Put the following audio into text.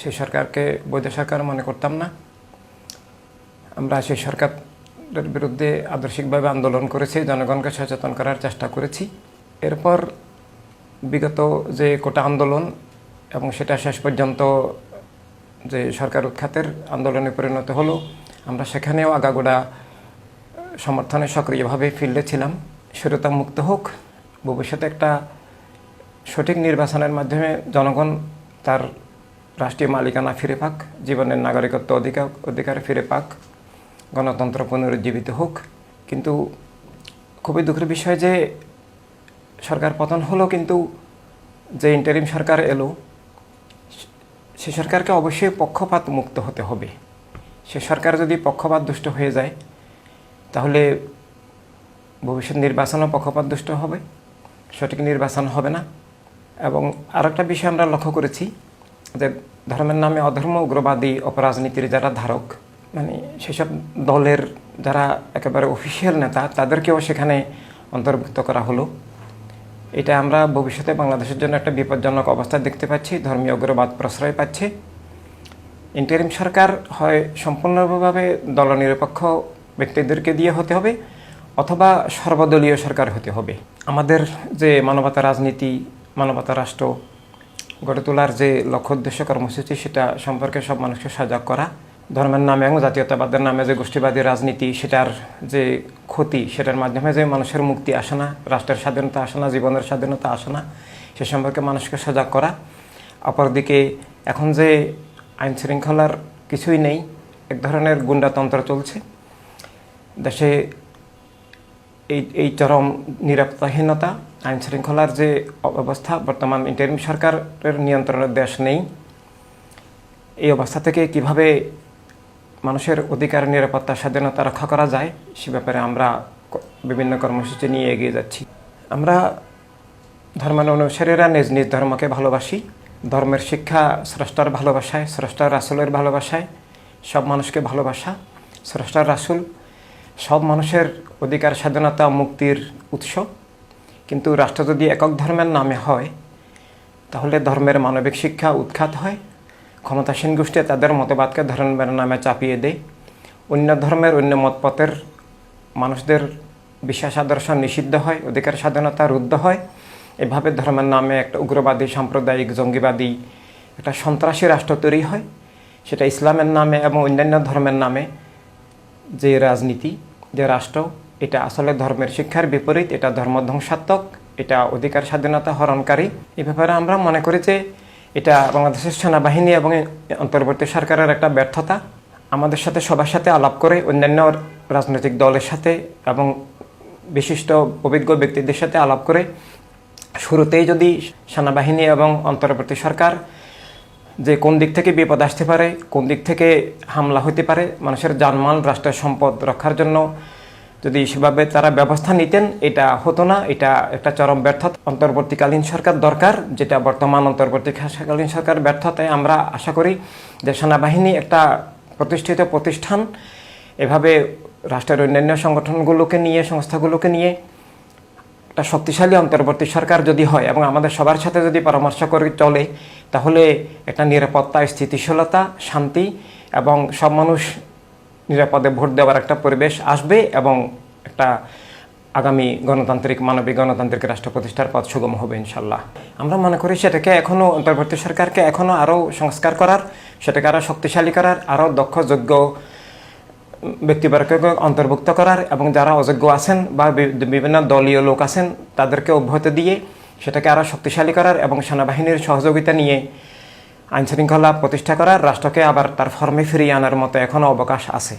সেই সরকারকে বৈধ সরকার মনে করতাম না। আমরা সেই সরকারের বিরুদ্ধে আদর্শিকভাবে আন্দোলন করেছি, জনগণকে সচেতন করার চেষ্টা করেছি। এরপর বিগত যে কোটা আন্দোলন এবং সেটা শেষ পর্যন্ত যে সরকার উৎখাতের আন্দোলনে পরিণত হলো, আমরা সেখানেও আগাগোড়া সমর্থনে সক্রিয়ভাবে ফিল্ডে ছিলাম। সুরতা মুক্ত হোক, ভবিষ্যতে একটা সঠিক নির্বাচনের মাধ্যমে জনগণ তার রাষ্ট্রীয় মালিকানা ফিরে পাক, জীবনের নাগরিকত্ব অধিকার অধিকার ফিরে পাক, গণতন্ত্র পুনরুজ্জীবিত হোক। কিন্তু খুবই দুঃখের বিষয় যে সরকার পতন হলো, কিন্তু যে ইন্টারিম সরকার এলো, সে সরকারকে অবশ্যই পক্ষপাত মুক্ত হতে হবে। সে সরকার যদি পক্ষপাত দুষ্ট হয়ে যায়, তাহলে ভবিষ্যৎ নির্বাচনও পক্ষপাত দুষ্ট হবে, সঠিক নির্বাচন হবে না। এবং আরেকটা বিষয় আমরা লক্ষ্য করেছি যে ধর্মের নামে অধর্ম, উগ্রবাদী, অপরাজনীতির যারা ধারক মানে সেসব দলের যারা একেবারে অফিসিয়াল নেতা, তাদেরকেও সেখানে অন্তর্ভুক্ত করা হলো। এটা আমরা ভবিষ্যতে বাংলাদেশের জন্য একটা বিপজ্জনক অবস্থা দেখতে পাচ্ছি, ধর্মীয় উগ্রবাদ প্রশ্রয় পাচ্ছে। ইন্টারিম সরকার হয় সম্পূর্ণভাবে দলনিরপেক্ষ ব্যক্তিদেরকে দিয়ে হতে হবে, অথবা সর্বদলীয় সরকার হতে হবে। আমাদের যে মানবতা রাজনীতি, মানবতা রাষ্ট্র গড়ে তোলার যে লক্ষ্য, উদ্দেশ্য, কর্মসূচি, সেটা সম্পর্কে সব মানুষকে সজাগ করা। ধর্মের নামে এবং জাতীয়তাবাদের নামে যে গোষ্ঠীবাদী রাজনীতি, সেটার যে ক্ষতি, সেটার মাধ্যমে যে মানুষের মুক্তি আসে না রাষ্ট্রের স্বাধীনতা আসে না জীবনের স্বাধীনতা আসে না সে সম্পর্কে মানুষকে সজাগ করা। অপরদিকে, এখন যে আইন শৃঙ্খলার কিছুই নেই, এক ধরনের গুন্ডাতন্ত্র চলছে। দেশে এই এই চরম নিরাপত্তাহীনতা আইন শৃঙ্খলার যে অবস্থা বর্তমান ইন্টারিম সরকারের নিয়ন্ত্রণের দেশ নেই। এই অবস্থা থেকে কীভাবে মানুষের অধিকার, নিরাপত্তা, স্বাধীনতা রক্ষা করা যায়, সে ব্যাপারে আমরা বিভিন্ন কর্মসূচি নিয়ে এগিয়ে যাচ্ছি। আমরা ধর্মের অনুসারীরা নিজ নিজ ধর্মকে ভালোবাসি। ধর্মের শিক্ষা স্রষ্টার ভালোবাসায়, স্রষ্টার রাসুলের ভালোবাসায়, সব মানুষকে ভালোবাসা, স্রষ্টার রাসুল সব মানুষের অধিকার, স্বাধীনতা, মুক্তির উৎস। কিন্তু রাষ্ট্র যদি একক ধর্মের নামে হয়, তাহলে ধর্মের মানবিক শিক্ষা উৎখাত হয়। ক্ষমতাসীন গোষ্ঠী তাদের মতবাদকে ধর্মের নামে চাপিয়ে দেয়। অন্য ধর্মের অন্য মতপথের মানুষদের বিশ্বাস, আদর্শ নিষিদ্ধ হয়, অধিকার, স্বাধীনতা রুদ্ধ হয়। এভাবে ধর্মের নামে একটা উগ্রবাদী, সাম্প্রদায়িক, জঙ্গিবাদী, একটা সন্ত্রাসী রাষ্ট্র তৈরি হয়। সেটা ইসলামের নামে এবং অন্যান্য ধর্মের নামে যে রাজনীতি, যে রাষ্ট্র, এটা আসলে ধর্মের শিক্ষার বিপরীত, এটা ধর্ম ধ্বংসাত্মক, এটা অধিকার স্বাধীনতা হরণকারী। এ ব্যাপারে আমরা মনে করি যে এটা বাংলাদেশের সেনাবাহিনী এবং অন্তর্বর্তী সরকারের একটা ব্যর্থতা। আমাদের সাথে, সবার সাথে আলাপ করে অন্যান্য রাজনৈতিক দলের সাথে এবং বিশিষ্ট অভিজ্ঞ ব্যক্তিদের সাথে আলাপ করে শুরুতেই যদি সেনাবাহিনী এবং অন্তর্বর্তী সরকার যে কোন দিক থেকে বিপদ আসতে পারে, কোন দিক থেকে হামলা হতে পারে, মানুষের জানমাল, রাষ্ট্রের সম্পদ রক্ষার জন্য যদি সেভাবে তারা ব্যবস্থা নিতেন, এটা হতো না, এটা একটা চরম ব্যর্থতা। অন্তর্বর্তীকালীন সরকার দরকার, যেটা বর্তমান অন্তর্বর্তীকালীন সরকার ব্যর্থতায় আমরা আশা করি যে সেনাবাহিনী একটা প্রতিষ্ঠিত প্রতিষ্ঠান, এভাবে রাষ্ট্রের অন্যান্য সংগঠনগুলোকে নিয়ে, সংস্থাগুলোকে নিয়ে একটা শক্তিশালী অন্তর্বর্তী সরকার যদি হয় এবং আমাদের সবার সাথে যদি পরামর্শ করে চলে, তাহলে একটা নিরাপত্তা, স্থিতিশীলতা, শান্তি এবং সব মানুষ নিরাপদে ভোট দেওয়ার একটা পরিবেশ আসবে এবং একটা আগামী গণতান্ত্রিক, মানবিক গণতান্ত্রিক রাষ্ট্র প্রতিষ্ঠার পথ সুগম হবে ইনশাল্লাহ। আমরা মনে করি সেটাকে এখনও অন্তর্বর্তী সরকারকে এখনও আরও সংস্কার করার, সেটাকে আরও শক্তিশালী করার, আরও দক্ষ যোগ্য ব্যক্তিবর্গকে অন্তর্ভুক্ত করার এবং যারা অযোগ্য আছেন বা বিভিন্ন দলীয় লোক আছেন, তাদেরকে অব্যাহতি দিয়ে সেটাকে আরও শক্তিশালী করার এবং সেনাবাহিনীর সহযোগিতা নিয়ে আইনশৃঙ্খলা প্রতিষ্ঠা করার রাষ্ট্রকে আবার তার ফর্মে ফিরিয়ে আনার মতো এখনও অবকাশ আছে।